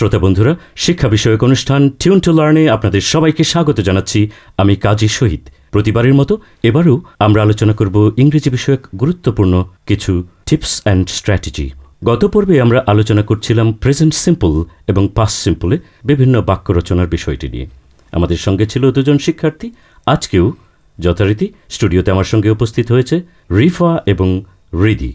শ্রোতা বন্ধুরা, শিক্ষা বিষয়ক অনুষ্ঠান টিউন টু লার্নে আপনাদের সবাইকে স্বাগত জানাচ্ছি আমি কাজী শহীদ। প্রতিবারের মতো এবারও আমরা আলোচনা করব ইংরেজি বিষয়ক গুরুত্বপূর্ণ কিছু টিপস অ্যান্ড স্ট্র্যাটেজি। গত পর্বে আমরা আলোচনা করছিলাম প্রেজেন্ট সিম্পল এবং পাস সিম্পলে বিভিন্ন বাক্য রচনার বিষয়টি নিয়ে। আমাদের সঙ্গে ছিল দুজন শিক্ষার্থী। আজকেও যথারীতি স্টুডিওতে আমার সঙ্গে উপস্থিত হয়েছে রিফা এবং রিদি।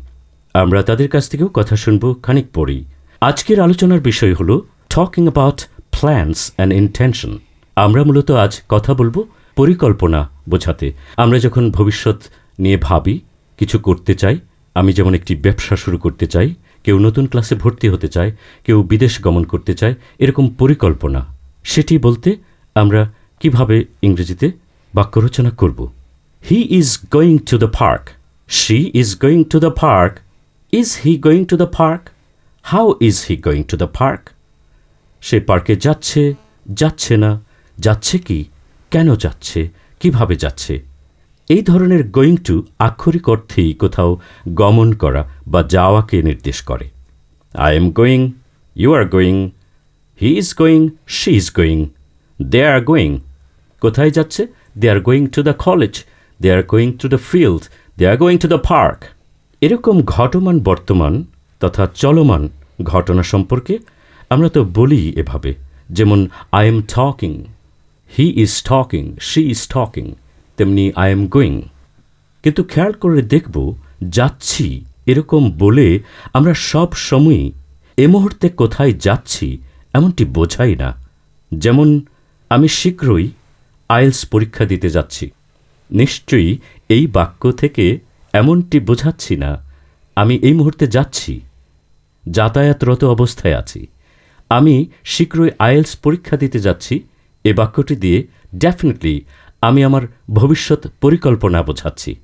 আমরা তাদের কাছ থেকেও কথা শুনব খানিক পরেই। আজকের আলোচনার বিষয় হল talking about plans and intention আমরা মূলত আজ কথা বলব পরিকল্পনা বোঝাতে। আমরা যখন ভবিষ্যৎ নিয়ে ভাবি, কিছু করতে চাই, আমি যেমন একটি ব্যবসা শুরু করতে চাই, কেউ নতুন ক্লাসে ভর্তি হতে চায়, কেউ বিদেশ গমন করতে চায়, এরকম পরিকল্পনা। সেটি বলতে আমরা কীভাবে ইংরেজিতে বাক্য রচনা করব? He is going to the park she is going to the park is he going to the park how is he going to the park সে পার্কে যাচ্ছে যাচ্ছে না। যাচ্ছে কি? কেন যাচ্ছে? কীভাবে যাচ্ছে? এই ধরনের গোয়িং টু আক্ষরিক অর্থেই কোথাও গমন করা বা যাওয়াকে নির্দেশ করে। I am going you are going he is going she is going they are going কোথায় যাচ্ছে? They are going to the college they are going to the field they are going to the park এরকম ঘটমান বর্তমান তথা চলমান ঘটনা সম্পর্কে আমরা তো বলি এভাবে, যেমন I am talking he is talking she is talking তেমনি আই এম গোয়িং কিন্তু খেয়াল করে দেখব, যাচ্ছি এরকম বলে আমরা সব সময়ই এ মুহূর্তে কোথায় যাচ্ছি এমনটি বোঝাই না। যেমন, আমি শীঘ্রই আইএলস পরীক্ষা দিতে যাচ্ছি। নিশ্চয়ই এই বাক্য থেকে এমনটি বোঝাচ্ছি না। আমি এই মুহূর্তে যাচ্ছি, যাতায়াতরত অবস্থায় আছি। আমি শীঘ্রই আইএলস পরীক্ষা দিতে যাচ্ছি। এ বাক্যটি দিয়ে ডেফিনেটলি আমি আমার ভবিষ্যৎ পরিকল্পনা বোঝাচ্ছি।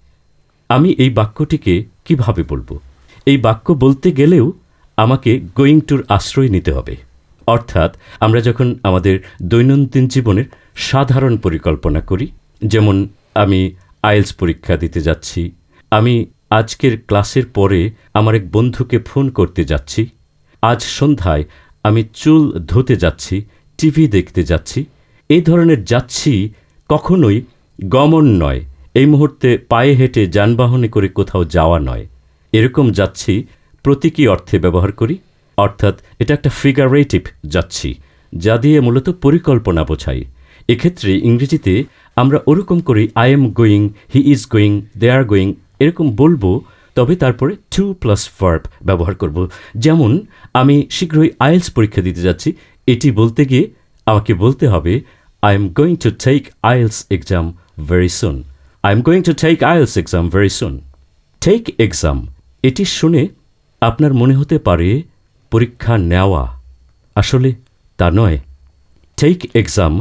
আমি এই বাক্যটিকে কীভাবে বলব? এই বাক্য বলতে গেলেও আমাকে গোয়িং টুর আশ্রয় নিতে হবে। অর্থাৎ আমরা যখন আমাদের দৈনন্দিন জীবনের সাধারণ পরিকল্পনা করি, যেমন আমি আইএলস পরীক্ষা দিতে যাচ্ছি, আমি আজকের ক্লাসের পরে আমার এক বন্ধুকে ফোন করতে যাচ্ছি, আজ সন্ধ্যায় আমি চুল ধুতে যাচ্ছি, টিভি দেখতে যাচ্ছি। এই ধরনের যাচ্ছি কখনোই গমন নয়। এই মুহূর্তে পায়ে হেঁটে যানবাহনে করে কোথাও যাওয়া নয়। এরকম যাচ্ছি প্রতীকী অর্থে ব্যবহার করি? অর্থাৎ এটা একটা ফিগারেটিভ যাচ্ছি, যা দিয়ে মূলত পরিকল্পনা বোঝাই। এক্ষেত্রে ইংরেজিতে আমরা ওরকম করি I am going he is going they are going এরকম বলব তবে তারপরে টু প্লাস ভার্ব ব্যবহার করব। যেমন, আমি শীঘ্রই আইএলস পরীক্ষা দিতে যাচ্ছি। এটি বলতে গিয়ে আমাকে বলতে হবে I am going to take IELTS exam very soon I am going to take IELTS exam very soon take exam এটি শুনে আপনার মনে হতে পারে পরীক্ষা নেওয়া। আসলে তা নয়। টেক এক্সাম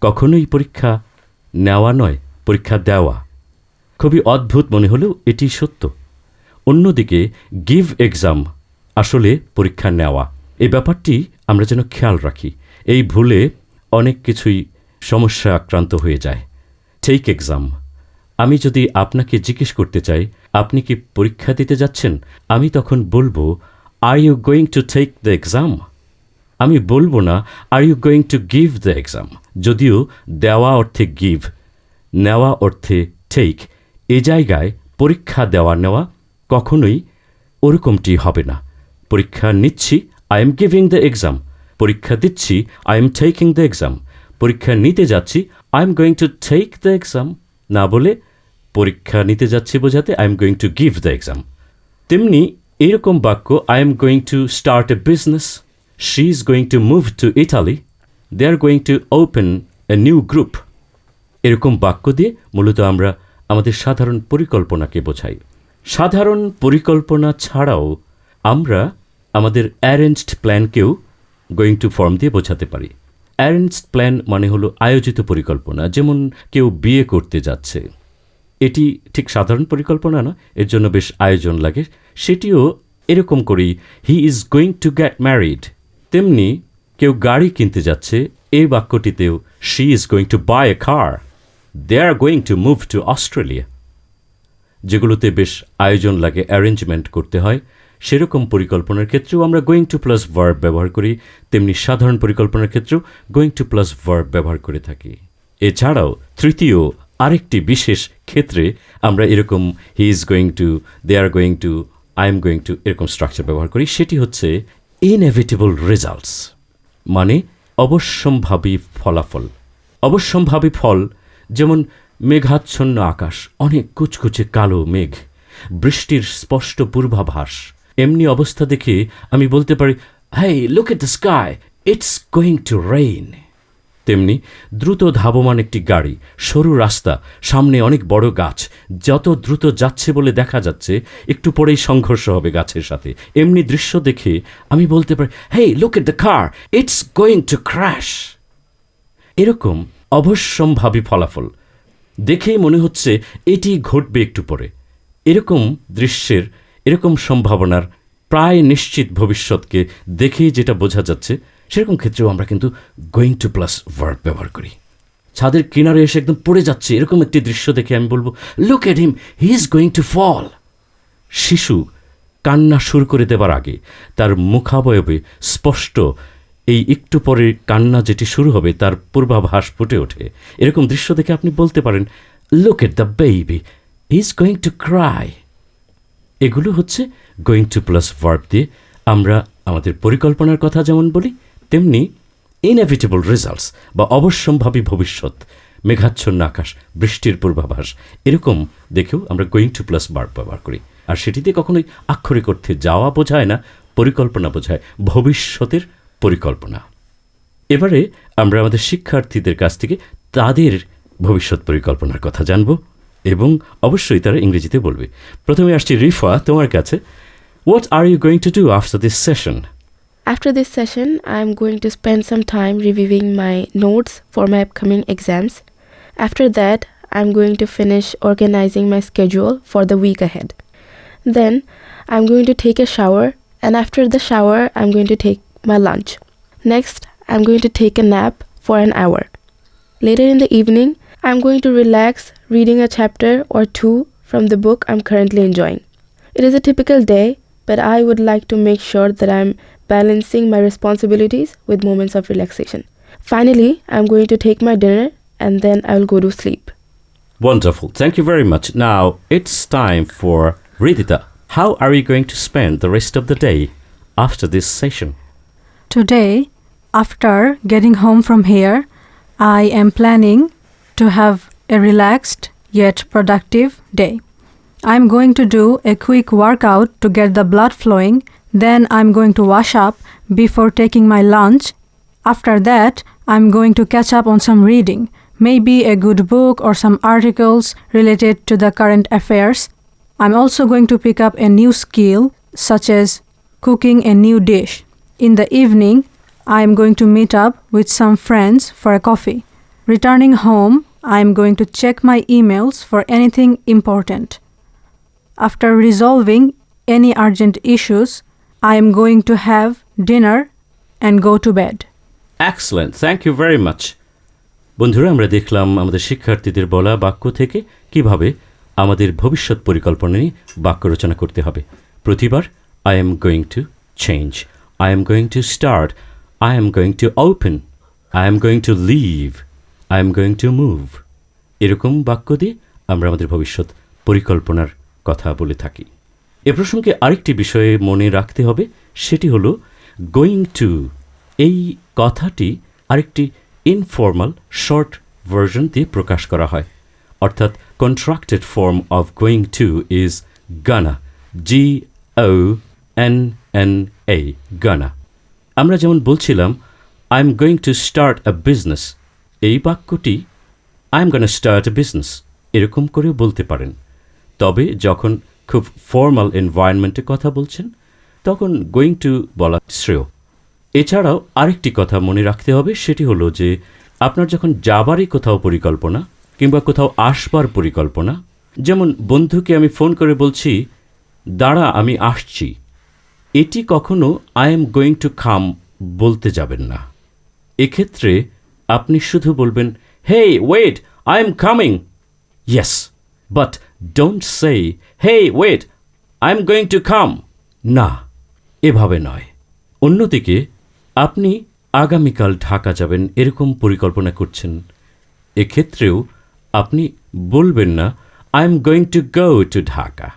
কখনোই পরীক্ষা নেওয়া নয়, পরীক্ষা দেওয়া। খুবই অদ্ভুত মনে হলেও এটি সত্য। অন্যদিকে গিভ এক্সাম আসলে পরীক্ষা নেওয়া। এই ব্যাপারটি আমরা যেন খেয়াল রাখি। এই ভুলে অনেক কিছুই সমস্যা আক্রান্ত হয়ে যায়। টেক এক্সাম আমি যদি আপনাকে জিজ্ঞেস করতে চাই, আপনি কি পরীক্ষা দিতে যাচ্ছেন? আমি তখন বলব are you going to take the exam আমি বলব না are you going to give the exam যদিও দেওয়া অর্থে গিভ নেওয়া অর্থে টেক এ জায়গায় পরীক্ষা দেওয়া নেওয়া কখনোই ওরকমটি হবে না। পরীক্ষা নিচ্ছি I am giving the exam পরীক্ষা দিচ্ছি I am taking the exam পরীক্ষা নিতে যাচ্ছি I am going to take the exam না বলে পরীক্ষা নিতে যাচ্ছি বোঝাতে I am going to give the exam তেমনি এরকম বাক্য I am going to start a business she is going to move to Italy they are going to open a new group এরকম বাক্য দিয়ে মূলত আমরা আমাদের সাধারণ পরিকল্পনাকে বোঝাই। সাধারণ পরিকল্পনা ছাড়াও আমরা আমাদের অ্যারেঞ্জড প্ল্যানকেও গোয়িং টু ফর্ম দিয়ে বোঝাতে পারি। অ্যারেঞ্জড প্ল্যান মানে হলো আয়োজিত পরিকল্পনা, যেমন কেউ বিয়ে করতে যাচ্ছে। এটি ঠিক সাধারণ পরিকল্পনা না, এর জন্য বেশ আয়োজন লাগে। সেটিও এরকম করেই he is going to get married তেমনি কেউ গাড়ি কিনতে যাচ্ছে এই বাক্যটিতেও she is going to buy a car they are going to move to Australia যেগুলোতে বেশ আয়োজন লাগে অ্যারেঞ্জমেন্ট করতে হয়, সেরকম পরিকল্পনার ক্ষেত্রেও আমরা গোয়িং টু প্লাস ভার্ব ব্যবহার করি, তেমনি সাধারণ পরিকল্পনার ক্ষেত্রেও গোয়িং টু প্লাস ভার্ব ব্যবহার করে থাকি। এছাড়াও তৃতীয়, আরেকটি বিশেষ ক্ষেত্রে আমরা এরকম he is going to they are going to I am going to এরকম স্ট্রাকচার ব্যবহার করি, সেটি হচ্ছে ইনএভিটেবল রেজাল্টস মানে অবশ্যম্ভাবী ফলাফল। অবশ্যম্ভাবী ফল, যেমন মেঘাচ্ছন্ন আকাশ, অনেক কুচকুচে কালো মেঘ, বৃষ্টির স্পষ্ট পূর্বাভাস। এমনি অবস্থা দেখে আমি বলতে পারি hey look at the sky it's going to rain তেমনি দ্রুত ধাবমান একটি গাড়ি, সরু রাস্তা, সামনে অনেক বড় গাছ, যত দ্রুত যাচ্ছে বলে দেখা যাচ্ছে, একটু পরেই সংঘর্ষ হবে গাছের সাথে। এমনি দৃশ্য দেখে আমি বলতে পারি, hey look at the car it's going to crash এরকম অবশ্যম্ভাবী ফলাফল। দেখেই মনে হচ্ছে এটি ঘটবে একটু পরে। এরকম দৃশ্যের, এরকম সম্ভাবনার প্রায় নিশ্চিত ভবিষ্যৎকে দেখেই যেটা বোঝা যাচ্ছে, সেরকম ক্ষেত্রেও আমরা কিন্তু গোয়িং টু প্লাস ভার্ব ব্যবহার করি। ছাদের কিনারে এসে একদম পড়ে যাচ্ছে, এরকম একটি দৃশ্য দেখে আমি বলব look at him he is going to fall শিশু কান্না শুরু করে দেবার আগে তার মুখাবয়বে স্পষ্ট এই একটু পরে কান্না যেটি শুরু হবে, তার পূর্বাভাস ফুটে ওঠে। এরকম দৃশ্য দেখে আপনি বলতে পারেন look at the baby is going to cry এগুলো হচ্ছে গোয়িং টু প্লাস ভার্ব দিয়ে আমরা আমাদের পরিকল্পনার কথা যেমন বলি, তেমনি ইনএভিটেবল রেজাল্টস বা অবশ্যম্ভাবী ভবিষ্যৎ, মেঘাচ্ছন্ন আকাশ, বৃষ্টির পূর্বাভাস, এরকম দেখেও আমরা গোয়িং টু প্লাস ভার্ব ব্যবহার করি। আর সেটিতে কখনোই আক্ষরিক অর্থে যাওয়া বোঝায় না, পরিকল্পনা বোঝায় ভবিষ্যতের পরিকল্পনা এবারে আমরা আমাদের শিক্ষার্থীদের কাছ থেকে তাদের ভবিষ্যৎ পরিকল্পনার কথা জানব এবং অবশ্যই তারা ইংরেজিতে বলবে প্রথমে আসছি রিফা তোমার কাছে what are you going to do after this session After this session, I am going to spend some time reviewing my notes for my upcoming exams. After that, I am going to finish organizing my schedule for the week ahead. Then, I am going to take a shower, and after the shower, I am going to take my lunch. Next, I am going to take a nap for an hour. Later in the evening, I am going to relax reading a chapter or two from the book I'm currently enjoying. It is a typical day, but I would like to make sure that I'm balancing my responsibilities with moments of relaxation. Finally, I'm going to take my dinner and then I will go to sleep. Wonderful. Thank you very much. Now it's time for Ridita. How are you going to spend the rest of the day after this session? Today, after getting home from here, I am planning to have a relaxed yet productive day. I'm going to do a quick workout to get the blood flowing, then I'm going to wash up before taking my lunch. After that, I'm going to catch up on some reading, maybe a good book or some articles related to the current affairs. I'm also going to pick up a new skill, such as cooking a new dish. In the evening, I am going to meet up with some friends for a coffee. Returning home, I am going to check my emails for anything important. After resolving any urgent issues, I am going to have dinner and go to bed. Excellent. Thank you very much. বন্ধুরা আমরা দেখলাম আমাদের শিক্ষার্থীদের বলা বাক্য থেকে কীভাবে আমাদের ভবিষ্যৎ পরিকল্পনা নিয়ে বাক্য রচনা করতে হবে প্রতিবার I am going to change I am going to start I am going to open I am going to live I am going to move এরকম বাক্য দিয়ে আমরা আমাদের ভবিষ্যৎ পরিকল্পনার কথা বলে থাকি। এ প্রসঙ্গে আরেকটি বিষয়ে মনে রাখতে হবে, সেটি হলো গোয়িং টু এই কথাটি আরেকটি ইনফর্মাল শর্ট ভার্সন দিয়ে প্রকাশ করা হয়। অর্থাৎ contracted form of going to is gonna G O N N A gonna আমরা যেমন বলছিলাম I am going to start a business এই বাক্যটি I am gonna start a business এরকম করেও বলতে পারেন। তবে যখন খুব ফর্মাল এনভায়রনমেন্টে কথা বলছেন, তখন গোয়িং টু বলা শ্রেয়। এছাড়াও আরেকটি কথা মনে রাখতে হবে, সেটি হলো যে, আপনার যখন যাবারই কোথাও পরিকল্পনা কিংবা কোথাও আসবার পরিকল্পনা, যেমন বন্ধুকে আমি ফোন করে বলছি, দাঁড়া, আমি আসছি। এটি কখনো আই এম গোয়িং টু খাম বলতে যাবেন না। এক্ষেত্রে আপনি শুধু বলবেন hey wait I am coming yes but don't say hey wait I am going to come না, এভাবে নয়। অন্যদিকে, আপনি আগামীকাল ঢাকা যাবেন, এরকম পরিকল্পনা করছেন। এক্ষেত্রেও আপনি বলবেন না I am going to go to Dhaka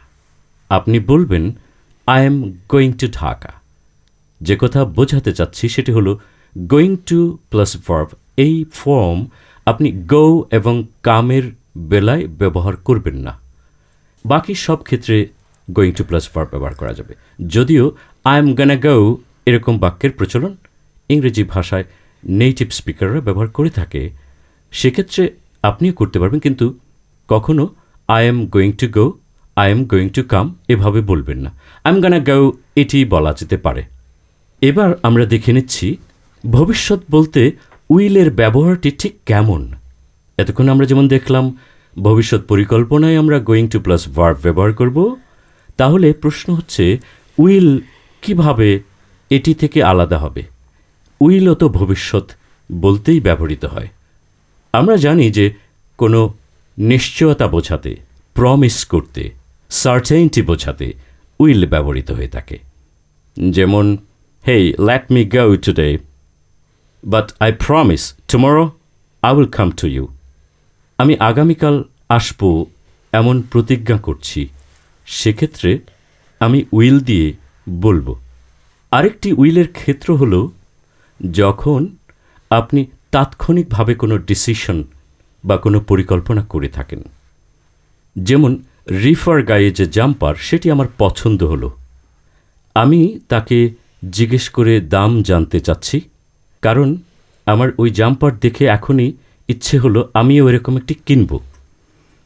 আপনি বলবেন I am going to Dhaka যে কথা বোঝাতে চাচ্ছি সেটি হলো গোয়িং টু প্লাস ভার্ব এই ফর্ম আপনি গো এবং কামের বেলায় ব্যবহার করবেন না। বাকি সব ক্ষেত্রে গোয়িং টু প্লাস ভার্ব ব্যবহার করা যাবে। যদিও আই এম গানা গো এরকম বাক্যের প্রচলন ইংরেজি ভাষায় নেটিভ স্পিকাররা ব্যবহার করে থাকে। সেক্ষেত্রে আপনিও করতে পারবেন, কিন্তু কখনো I am going to go I am going to come এভাবে বলবেন না। আই এম গানা গো এটি বলা যেতে পারে। এবার আমরা দেখে নিচ্ছি, ভবিষ্যৎ বলতে উইলের ব্যবহারটি ঠিক কেমন? এতক্ষণ আমরা যেমন দেখলাম, ভবিষ্যৎ পরিকল্পনায় আমরা গোয়িং টু প্লাস ভার্ব ব্যবহার করব। তাহলে প্রশ্ন হচ্ছে, উইল কীভাবে এটি থেকে আলাদা হবে? উইলও তো ভবিষ্যৎ বলতেই ব্যবহৃত হয়। আমরা জানি যে কোনো নিশ্চয়তা বোঝাতে প্রমিস করতে সার্টেইনটি বোঝাতে উইল ব্যবহৃত হয়ে থাকে। যেমন, hey, let me go today, but I promise tomorrow I will come to you. আমি আগামীকাল আসব এমন প্রতিজ্ঞা করছি। সেক্ষেত্রে আমি উইল দিয়ে বলব। আরেকটি উইলের ক্ষেত্র হল, যখন আপনি তাৎক্ষণিকভাবে কোনো ডিসিশন বা কোনো পরিকল্পনা করে থাকেন। যেমন রিফার গায়ে যে জাম্পার সেটি আমার পছন্দ হলো। আমি তাকে জিজ্ঞেস করে দাম জানতে চাচ্ছি কারণ আমার ওই জাম্পার দেখে এখনই ইচ্ছে হলো আমিও এরকম একটি কিনব।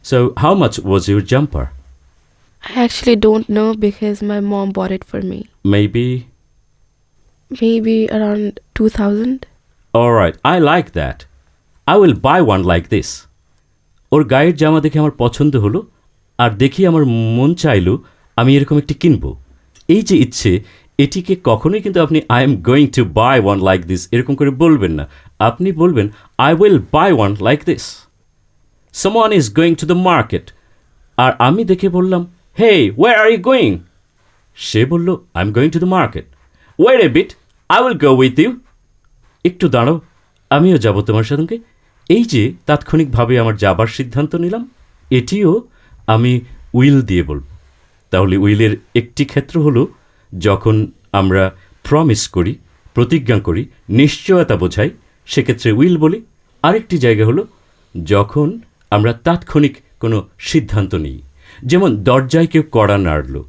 So how much was your jumper I actually don't know because my mom bought it for me. Maybe Maybe around 2000. Alright I like that I will buy one like this ওর গায়ের জামা দেখে আমার পছন্দ হলো আর দেখি আমার মন চাইলো আমি এরকম একটি কিনব। এই যে ইচ্ছে, এটিকে কখনোই কিন্তু আপনি I am going to buy one like this এরকম করে বলবেন না। আপনি বলবেন I will buy one like this someone is going to the market আর আমি দেখে বললাম hey where are you going সে বলল I am going to the market wait a bit I will go with you একটু দাঁড়াও, আমিও যাব তোমার সঙ্গে এই যে তাৎক্ষণিকভাবে আমার যাবার সিদ্ধান্ত নিলাম, এটিও আমি উইল দিয়ে বলব। তাহলে উইলের একটি ক্ষেত্র হলো, যখন আমরা প্রমিস করি, প্রতিজ্ঞা করি, নিশ্চয়তা বোঝাই, সেক্ষেত্রে উইল বলি। আরেকটি জায়গা হলো, যখন আমরা তাৎক্ষণিক কোনো সিদ্ধান্ত নিই, যেমন দরজায় কেউ কড়া নাড়ল,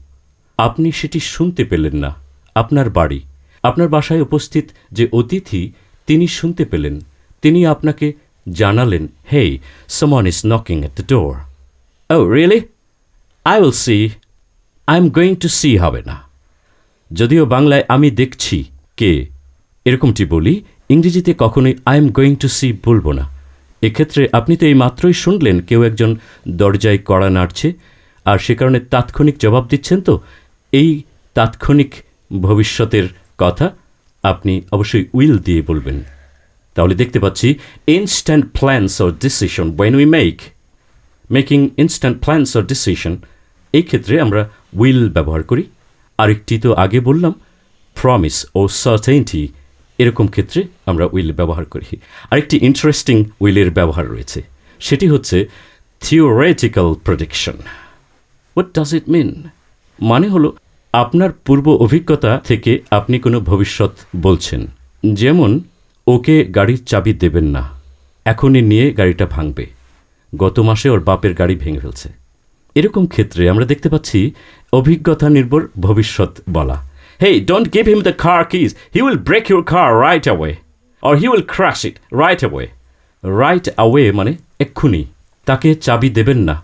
আপনি সেটি শুনতে পেলেন না, আপনার বাড়ি, আপনার বাসায় উপস্থিত যে অতিথি, তিনি শুনতে পেলেন, তিনি আপনাকে জানালেন, hey someone is knocking at the door oh really I will see I am going to see হবে না যদিও বাংলায় আমি দেখছি কে, এরকমটি বলি, ইংরেজিতে কখনোই I am going to see বলব না। এক্ষেত্রে আপনি তো এই মাত্রই শুনলেন কেউ একজন দরজায় কড়া নাড়ছে, আর সে কারণে তাৎক্ষণিক জবাব দিচ্ছেন তো? এই তাৎক্ষণিক ভবিষ্যতের কথা আপনি অবশ্যই উইল দিয়ে বলবেন। তাহলে দেখতে পাচ্ছি instant plans or decision when we make making instant plans or decision এই ক্ষেত্রে আমরা উইল ব্যবহার করি। আরেকটি তো আগে বললাম প্রমিস ও সার্টেইনটি এরকম ক্ষেত্রে আমরা উইল ব্যবহার করি। আরেকটি ইন্টারেস্টিং উইলের ব্যবহার রয়েছে, সেটি হচ্ছে theoretical prediction what does it mean মানে হলো, আপনার পূর্ব অভিজ্ঞতা থেকে আপনি কোনো ভবিষ্যৎ বলছেন, যেমন, ওকে গাড়ির চাবি দেবেন না, এখনই নিয়ে গাড়িটা ভাঙবে। গত মাসে ওর বাপের গাড়ি ভেঙে ফেলছে। এরকম ক্ষেত্রে আমরা দেখতে পাচ্ছি অভিজ্ঞতা নির্ভর ভবিষ্যৎ বলা। Hey don't give him the car keys he will break your car right away or he will crash it right away right away মানে এক্ষুনি। তাকে চাবি দেবেন না।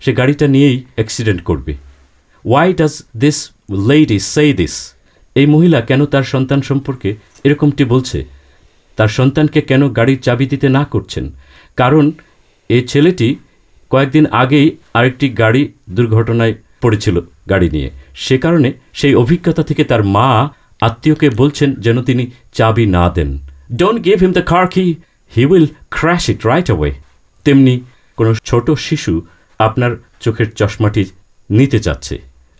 সে গাড়িটা নিয়েই অ্যাক্সিডেন্ট করবে। Why does this lady say this এই মহিলা কেন তার সন্তান সম্পর্কে এরকমটি বলছে? তার সন্তানকে কেন গাড়ির চাবি দিতে না করছেন? কারণ এই ছেলেটি কয়েকদিন আগেই আরেকটি গাড়ি দুর্ঘটনায় পড়েছিল গাড়ি নিয়ে। সে কারণে সেই অভিজ্ঞতা থেকে তার মা আত্মীয়কে বলছেন যেন তিনি চাবি না দেন। Don't give him the car key he will crash it right away তেমনি কোনো ছোট শিশু আপনার চোখের চশমাটি নিতে চাচ্ছে।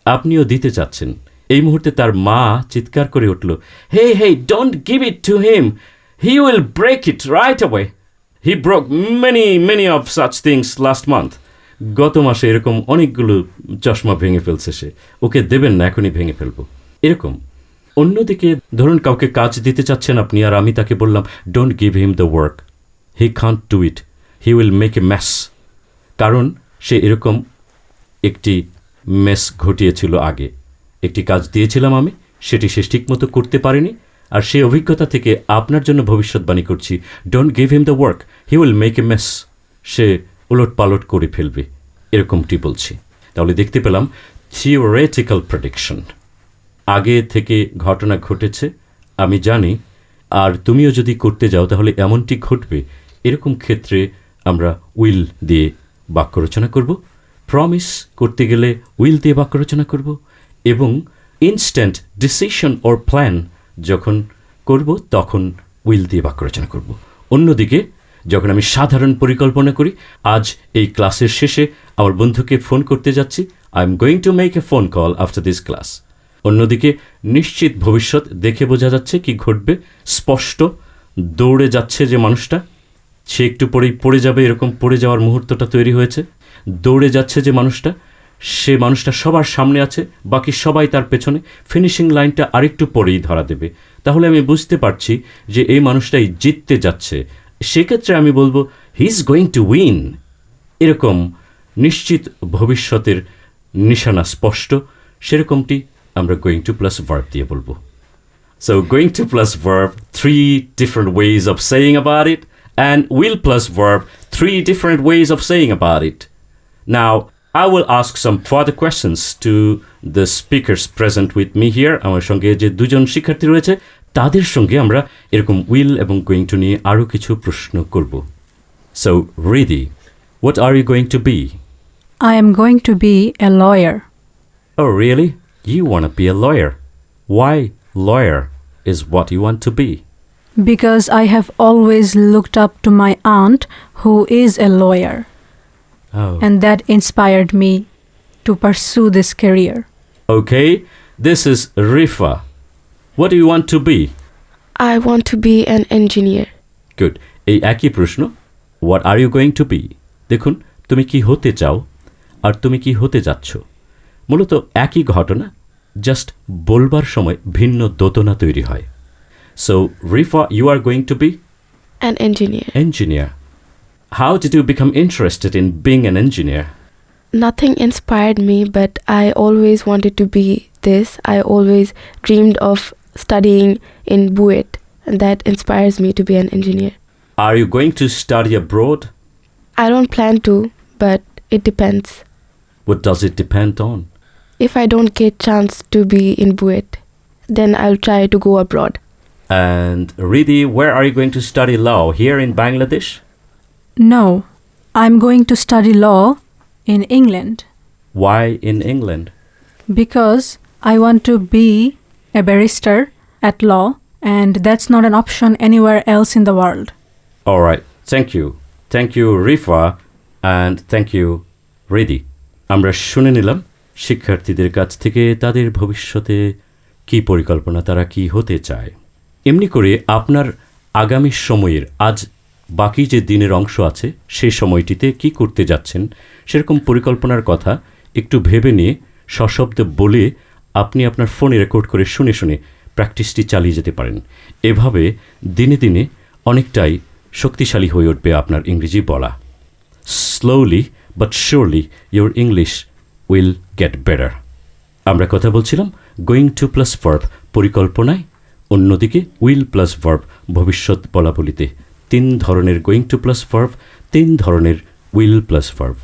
আপনিও দিতে চাচ্ছেন। এই মুহূর্তে তার মা চিৎকার করে উঠল hey hey don't give it to him he will break it right away he broke many many of such things last month গত মাসে এরকম অনেকগুলো চশমা ভেঙে ফেলছে সে। ওকে দেবেন না, এখনই ভেঙে ফেলব। এরকম। অন্যদিকে ধরুন কাউকে কাজ দিতে চাচ্ছেন আপনি, আর আমি তাকে বললাম don't give him the work he can't to it he will make a mess কারণ সে এরকম একটি মেস ঘটিয়েছিল আগে। একটি কাজ দিয়েছিলাম আমি, সেটি সে ঠিকমতো করতে পারেনি। আর সেই অভিজ্ঞতা থেকে আপনার জন্য ভবিষ্যৎবাণী করছি। Don't give him the work he will make a mess সে উলট পালট করে ফেলবে। এরকমটি বলছি। তাহলে দেখতে পেলাম থিওরেটিক্যাল প্রেডিকশন আগে থেকে ঘটনা ঘটেছে, আমি জানি। আর তুমিও যদি করতে যাও, তাহলে এমনটি ঘটবে। এরকম ক্ষেত্রে আমরা উইল দিয়ে বাক্য রচনা করব। প্রমিস করতে গেলে উইল দিয়ে বাক্য রচনা করব। এবং ইনস্ট্যান্ট ডিসিশন ওর প্ল্যান যখন করব, তখন উইল দিয়ে বাক্য রচনা করব। অন্যদিকে, যখন আমি সাধারণ পরিকল্পনা করি, আজ এই ক্লাসের শেষে আমার বন্ধুকে ফোন করতে যাচ্ছি। I am going to make a phone call after this class অন্যদিকে, নিশ্চিত ভবিষ্যৎ দেখে বোঝা যাচ্ছে কি ঘটবে। স্পষ্ট দৌড়ে যাচ্ছে যে মানুষটা, সে একটু পরেই পড়ে যাবে, এরকম পড়ে যাওয়ার মুহূর্তটা তৈরি হয়েছে। দৌড়ে যাচ্ছে যে মানুষটা সে মানুষটা সবার সামনে আছে বাকি সবাই তার পেছনে। ফিনিশিং লাইনটা আরেকটু পরেই ধরা দেবে। তাহলে আমি বুঝতে পারছি যে এই মানুষটাই জিততে যাচ্ছে। সেক্ষেত্রে আমি বলব he is going to win এরকম নিশ্চিত ভবিষ্যতের নিশানা স্পষ্ট। সেরকমটি আমরা গোয়িং টু প্লাস ভার্ব দিয়ে বলব। So going to plus verb, three different ways of saying about it and will plus verb, three different ways of saying about it Now, I will ask some further questions to the speakers present with me here. আমার সঙ্গে যে দুজন শিক্ষার্থী রয়েছে তাদের সঙ্গে আমরা এরকম উইল এবং গোয়িং টু নিয়ে আরও কিছু প্রশ্ন করব so Ridi what are you going to be I am going to be a lawyer Oh, really? You want to be a lawyer? Why lawyer is what you want to be? because I have always looked up to my aunt who is a lawyer Oh. and that inspired me to pursue this career. Okay, this is Rifa. What do you want to be? I want to be an engineer. Good. এই একই প্রশ্ন what are you going to be দেখুন তুমি কি হতে চাও আর তুমি কি হতে যাচ্ছ মূলত একই ঘটনা জাস্ট বলবার সময় ভিন্ন দোতনা তৈরি হয় so Rifa you are going to be An engineer. engineer. How did you become interested in being an engineer? Nothing inspired me, but I always wanted to be this. I always dreamed of studying in Buet, and that inspires me to be an engineer. Are you going to study abroad? I don't plan to, but it depends. What does it depend on? If I don't get chance to be in Buet, then I'll try to go abroad. And Ridi, where are you going to study law? Here in Bangladesh? No, I'm going to study law in England Why in England? because I want to be a barrister at law and that's not an option anywhere else in the world. All right. Thank you. Thank you, Rifa, and thank you, Ridi. আমরা শুনে নিলাম শিক্ষার্থীদের কাছ থেকে তাদের ভবিষ্যতে কি পরিকল্পনা তারা কি হতে চায় এমনি করে আপনার আগামী সময়ের আজ বাকি যে দিনের অংশ আছে সেই সময়টিতে কি করতে যাচ্ছেন, সেরকম পরিকল্পনার কথা একটু ভেবে নিয়ে সশব্দে বলে আপনি আপনার ফোনে রেকর্ড করে শুনে শুনে প্র্যাকটিসটি চালিয়ে যেতে পারেন। এভাবে দিনে দিনে অনেকটাই শক্তিশালী হয়ে উঠবে আপনার ইংরেজি বলা। Slowly but surely your English will get better আমরা কথা বলছিলাম গোয়িং টু প্লাস ভার্ব পরিকল্পনায়, অন্যদিকে উইল প্লাস ভার্ব ভবিষ্যৎ বলাবলিতে। তিন ধরনের গোয়িং টু প্লাস ভার্ব তিন ধরনের উইল প্লাস ভার্ব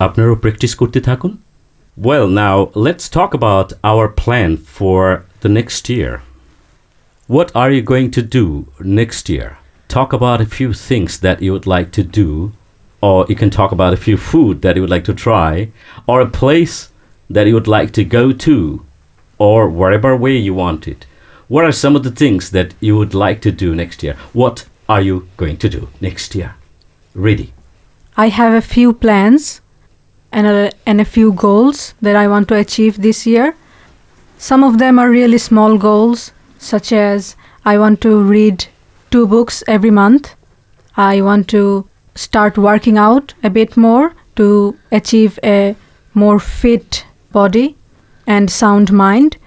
আপনারাও প্র্যাকটিস করতে থাকুন well now let's talk about our plan for the next year What are you going to do next year? Talk about a few things that you would like to do, or you can talk about a few food that you would like to try, or a place that you would like to go to, or wherever way you want it. What are some of the things that you would like to do next year? What are you going to do next year? Ready? I have a few plans and a, and a few goals that I want to achieve this year. Some of them are really small goals, such as I want to read two books every month. I want to start working out a bit more to achieve a more fit body and sound mind.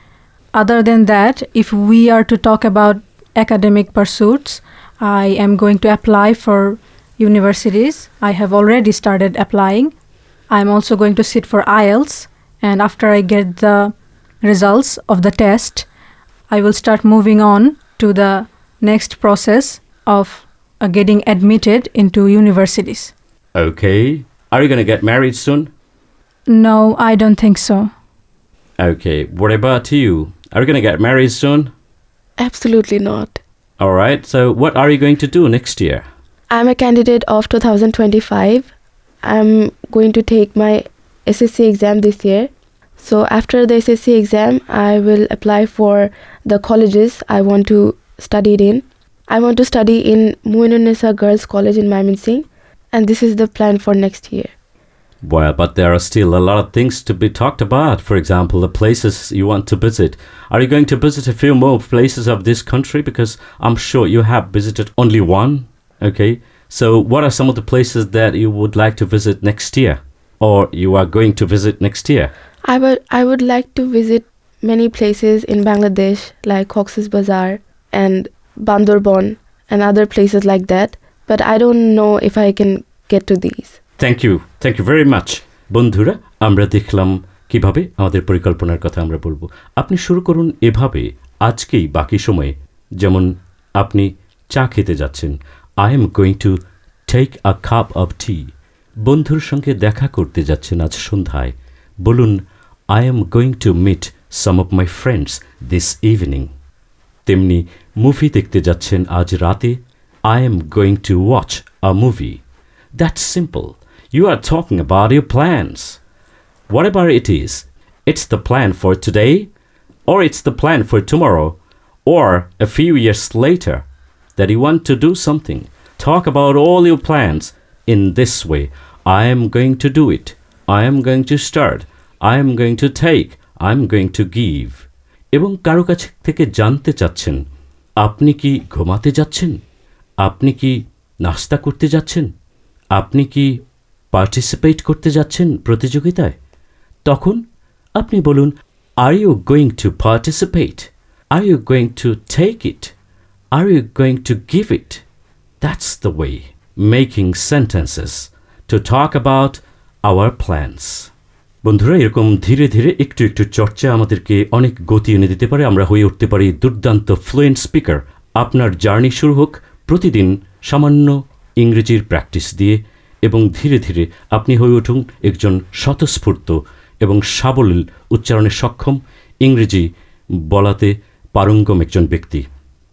Other than that, if we are to talk about academic pursuits, I am going to apply for universities. I have already started applying. I'm also going to sit for IELTS, and after I get the results of the test, I will start moving on to the next process of uh, getting admitted into universities. Okay. Are you going to get married soon? No, I don't think so. Okay. What about you? Are you going to get married soon? Absolutely not. All right. So, what are you going to do next year? I'm a candidate of 2025. I'm going to take my SSC exam this year. So after the SSC exam, I will apply for the colleges I want to study in. I want to study in Muinunisa Girls College in Mymensingh, and this is the plan for next year. Well, but there are still a lot of things to be talked about. For example, the places you want to visit. Are you going to visit a few more places of this country? Because I'm sure you have visited only one. Okay. So, what are some of the places that you would like to visit next year? Or you are going to visit next year? I would I would like to visit many places in Bangladesh like Cox's Bazar and Bandorbon and other places like that, but I don't know if I can get to these. Thank you thank you very much বন্ধুরা, আমরা দেখলাম কীভাবে আমাদের পরিকল্পনার কথা আমরা বলব। আপনি শুরু করুন এভাবে আজকেই বাকি সময়ে। যেমন আপনি চা খেতে যাচ্ছেন। I am going to take a cup of tea বন্ধুর সঙ্গে দেখা করতে যাচ্ছেন আজ সন্ধ্যায়। বলুন I am going to meet some of my friends this evening তেমনি মুভি দেখতে যাচ্ছেন আজ রাতে। I am going to watch a movie that's simple you are talking about your plans. whatever it is, it's the plan for today, or it's the plan for tomorrow, or a few years later that you want to do something. Talk about all your plans in this way. I am going to do it. I am going to start. I am going to take. I am going to give. এবং কারও কাছ থেকে জানতে চাচ্ছেন আপনি কি ঘুমাতে যাচ্ছেন আপনি কি নাস্তা করতে যাচ্ছেন আপনি কি পার্টিসিপেট করতে যাচ্ছেন প্রতিযোগিতায়? তখন আপনি বলুন are you going to participate are you going to take it are you going to give it that's the way making sentences to talk about our plans বন্ধুরা, এরকম ধীরে ধীরে একটু একটু চর্চা আমাদেরকে অনেক গতি এনে দিতে পারে। আমরা হয়ে উঠতে পারি দুর্দান্ত ফ্লুয়েন্ট স্পিকার আপনার জার্নি শুরু হোক প্রতিদিন সামান্য ইংরেজির প্র্যাকটিস দিয়ে। এবং ধীরে ধীরে আপনি হয়ে উঠুন একজন স্বতঃস্ফূর্ত এবং সাবলীল উচ্চারণে সক্ষম ইংরেজি বলাতে পারঙ্গম একজন ব্যক্তি।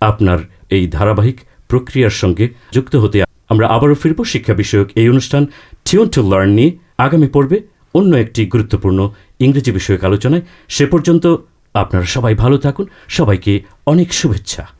আপনার এই ধারাবাহিক প্রক্রিয়ার সঙ্গে যুক্ত হতে আমরা আবারও ফিরব শিক্ষা বিষয়ক এই অনুষ্ঠান টিউন টু লার্ন নিয়ে। আগামী পর্বে অন্য একটি গুরুত্বপূর্ণ ইংরেজি বিষয়ক আলোচনায়। সে পর্যন্ত আপনারা সবাই ভালো থাকুন, সবাইকে অনেক শুভেচ্ছা।